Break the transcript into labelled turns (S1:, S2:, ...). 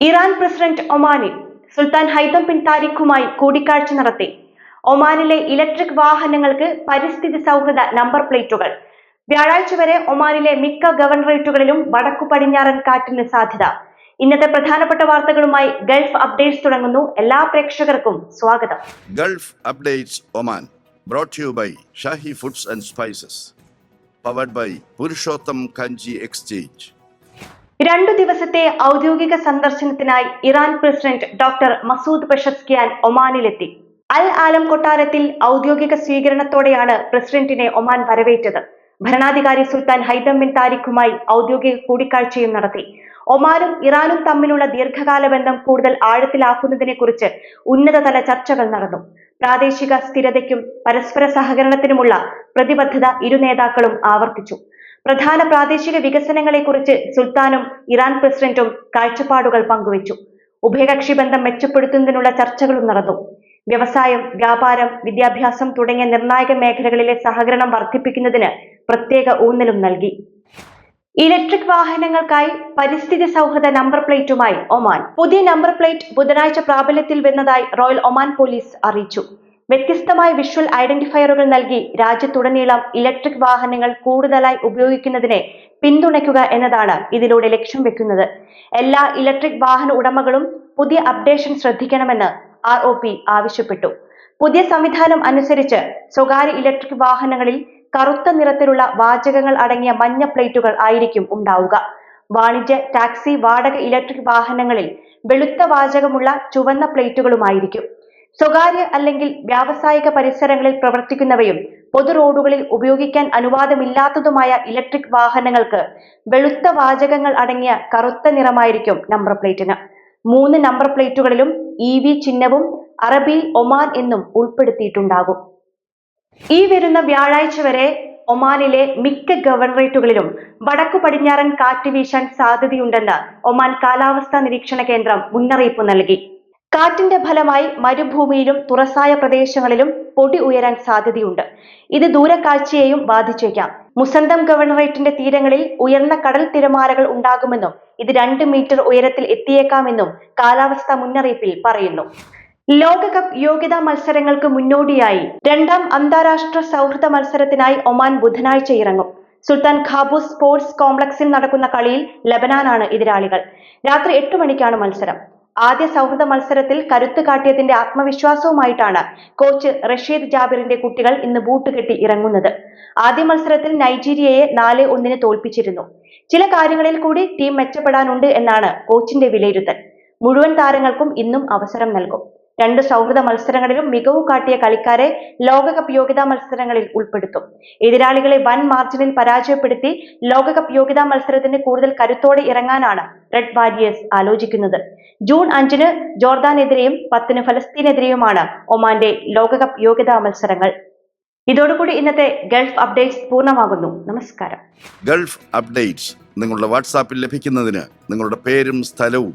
S1: Iran president ഒമാനിൽ സുൽത്താൻ Haitham bin താരിഖുമായി കൂടിക്കാഴ്ച നടത്തി. ഒമാനിലെ ഇലക്ട്രിക് വാഹനങ്ങൾക്ക് പരിസ്ഥിതി സൗഹൃദ നമ്പർ പ്ലേറ്റുകൾ. വ്യാഴാഴ്ച വരെ ഒമാനിലെ മിക്ക ഗവർണറേറ്റുകളിലും വടക്കു പടിഞ്ഞാറൻ കാറ്റിന് സാധ്യത. ഇന്നത്തെ പ്രധാനപ്പെട്ട വാർത്തകളുമായി ഗൾഫ് അപ്ഡേറ്റ്സ് തുടങ്ങുന്നു. എല്ലാ പ്രേക്ഷകർക്കും സ്വാഗതം.
S2: Gulf updates Oman brought you by Shahi foods and spices powered by Purushottam Kanji exchange.
S1: രണ്ടു ദിവസത്തെ ഔദ്യോഗിക സന്ദർശനത്തിനായി Iran president doctor Masoud Pezeshkian ഒമാനിലെത്തി. Al Alam കൊട്ടാരത്തിൽ ഔദ്യോഗിക സ്വീകരണത്തോടെയാണ് പ്രസിഡന്റിനെ ഒമാൻ വരവേറ്റത്. ഭരണാധികാരി സുൽത്താൻ ഹൈതം ബിൻ താരിഖുമായി ഔദ്യോഗിക കൂടിക്കാഴ്ചയും നടത്തി. ഒമാനും ഇറാനും തമ്മിലുള്ള ദീർഘകാല ബന്ധം കൂടുതൽ ആഴത്തിലാക്കുന്നതിനെ കുറിച്ച് ഉന്നതതല ചർച്ചകൾ നടന്നു. പ്രാദേശിക സ്ഥിരതയ്ക്കും പരസ്പര സഹകരണത്തിനുമുള്ള പ്രതിബദ്ധത ഇരു നേതാക്കളും ആവർത്തിച്ചു. പ്രധാന പ്രാദേശിക വികസനങ്ങളെക്കുറിച്ച് സുൽത്താനും ഇറാൻ പ്രസിഡന്റും കാഴ്ചപ്പാടുകൾ പങ്കുവച്ചു. ഉഭയകക്ഷി ബന്ധം മെച്ചപ്പെടുത്തുന്നതിനുള്ള ചർച്ചകളും നടന്നു. വ്യവസായം വ്യാപാരം വിദ്യാഭ്യാസം തുടങ്ങിയ നിർണായക മേഖലകളിലെ സഹകരണം വർദ്ധിപ്പിക്കുന്നതിന് പ്രത്യേക ഊന്നലും നൽകി. ഇലക്ട്രിക് വാഹനങ്ങൾക്കായി പരിസ്ഥിതി സൗഹൃദ നമ്പർ പ്ലേറ്റുമായി ഒമാൻ. പുതിയ നമ്പർ പ്ലേറ്റ് ബുധനാഴ്ച പ്രാബല്യത്തിൽ വന്നതായി റോയൽ ഒമാൻ പോലീസ് അറിയിച്ചു. വ്യത്യസ്തമായ വിഷ്വൽ ഐഡന്റിഫയറുകൾ നൽകി രാജ്യത്തുടനീളം ഇലക്ട്രിക് വാഹനങ്ങൾ കൂടുതലായി ഉപയോഗിക്കുന്നതിനെ പിന്തുണയ്ക്കുക എന്നതാണ് ഇതിലൂടെ ലക്ഷ്യം വെക്കുന്നത്. എല്ലാ ഇലക്ട്രിക് വാഹന ഉടമകളും പുതിയ അപ്ഡേഷൻ ശ്രദ്ധിക്കണമെന്ന് ആർ ആവശ്യപ്പെട്ടു. പുതിയ സംവിധാനം അനുസരിച്ച് സ്വകാര്യ ഇലക്ട്രിക് വാഹനങ്ങളിൽ കറുത്ത നിറത്തിലുള്ള വാചകങ്ങൾ അടങ്ങിയ മഞ്ഞ പ്ലേറ്റുകൾ ആയിരിക്കും ഉണ്ടാവുക. വാണിജ്യ ടാക്സി വാടക ഇലക്ട്രിക് വാഹനങ്ങളിൽ വെളുത്ത വാചകമുള്ള ചുവന്ന പ്ലേറ്റുകളുമായിരിക്കും. സ്വകാര്യ അല്ലെങ്കിൽ വ്യാവസായിക പരിസരങ്ങളിൽ പ്രവർത്തിക്കുന്നവയും പൊതു റോഡുകളിൽ ഉപയോഗിക്കാൻ അനുവാദമില്ലാത്തതുമായ ഇലക്ട്രിക് വാഹനങ്ങൾക്ക് വെളുത്ത വാചകങ്ങൾ അടങ്ങിയ കറുത്ത നിറമായിരിക്കും നമ്പർ പ്ലേറ്റിന്. മൂന്ന് നമ്പർ പ്ലേറ്റുകളിലും ഇ വി ചിഹ്നവും അറബി ഒമാൻ എന്നും ഉൾപ്പെടുത്തിയിട്ടുണ്ടാകും. ഈ വരുന്ന വ്യാഴാഴ്ച വരെ ഒമാനിലെ മിക്ക ഗവർണറേറ്റുകളിലും വടക്കു പടിഞ്ഞാറൻ കാറ്റ് വീശാൻ സാധ്യതയുണ്ടെന്ന് ഒമാൻ കാലാവസ്ഥാ നിരീക്ഷണ കേന്ദ്രം മുന്നറിയിപ്പ് നൽകി. കാറ്റിന്റെ ഫലമായി മരുഭൂമിയിലും തുറസായ പ്രദേശങ്ങളിലും പൊടി ഉയരാൻ സാധ്യതയുണ്ട്. ഇത് ദൂരക്കാഴ്ചയെയും ബാധിച്ചേക്കാം. മുസന്തം ഗവർണറേറ്റിന്റെ തീരങ്ങളിൽ ഉയർന്ന കടൽ തിരമാലകൾ ഉണ്ടാകുമെന്നും ഇത് രണ്ട് മീറ്റർ ഉയരത്തിൽ എത്തിയേക്കാമെന്നും കാലാവസ്ഥാ മുന്നറിയിപ്പിൽ പറയുന്നു. ലോകകപ്പ് യോഗ്യതാ മത്സരങ്ങൾക്ക് മുന്നോടിയായി രണ്ടാം അന്താരാഷ്ട്ര സൗഹൃദ മത്സരത്തിനായി ഒമാൻ ബുധനാഴ്ച ഇറങ്ങും. സുൽത്താൻ ഖാബൂസ് സ്പോർട്സ് കോംപ്ലക്സിൽ നടക്കുന്ന കളിയിൽ ലബനാനാണ് എതിരാളികൾ. രാത്രി എട്ട് മണിക്കാണ് മത്സരം. ആദ്യ സൗഹൃദ മത്സരത്തിൽ കരുത്ത് കാട്ടിയതിന്റെ ആത്മവിശ്വാസവുമായിട്ടാണ് കോച്ച് റഷീദ് ജാബിറിന്റെ കുട്ടികൾ ഇന്ന് ബൂട്ട് കെട്ടി ഇറങ്ങുന്നത്. ആദ്യ മത്സരത്തിൽ നൈജീരിയയെ നാല് ഒന്നിന് തോൽപ്പിച്ചിരുന്നു. ചില കാര്യങ്ങളിൽ കൂടി ടീം മെച്ചപ്പെടാനുണ്ട് എന്നാണ് കോച്ചിന്റെ വിലയിരുത്തൽ. മുഴുവൻ താരങ്ങൾക്കും ഇന്നും അവസരം നൽകും. രണ്ട് സൗഹൃദ മത്സരങ്ങളിലും മികവ് കാട്ടിയ കളിക്കാരെ ലോകകപ്പ് യോഗ്യതാ മത്സരങ്ങളിൽ ഉൾപ്പെടുത്തും. എതിരാളികളെ വൻ മാർജിനിൽ പരാജയപ്പെടുത്തി ലോകകപ്പ് യോഗ്യതാ മത്സരത്തിന് കൂടുതൽ കരുത്തോടെ ഇറങ്ങാനാണ് റെഡ് വാരിയേഴ്സ് ആലോചിക്കുന്നത്. ജൂൺ അഞ്ചിന് ജോർദാനെതിരെയും പത്തിന് ഫലസ്തീനെതിരെയുമാണ് ഒമാന്റെ ലോകകപ്പ് യോഗ്യതാ മത്സരങ്ങൾ. ഇതോടുകൂടി ഇന്നത്തെ ഗൾഫ് അപ്ഡേറ്റ്സ് പൂർണമാകുന്നു. നമസ്കാരം.
S2: ഗൾഫ് അപ്ഡേറ്റ്സ് നിങ്ങളുടെ വാട്സാപ്പിൽ ലഭിക്കുന്നതിന് നിങ്ങളുടെ പേരും സ്ഥലവും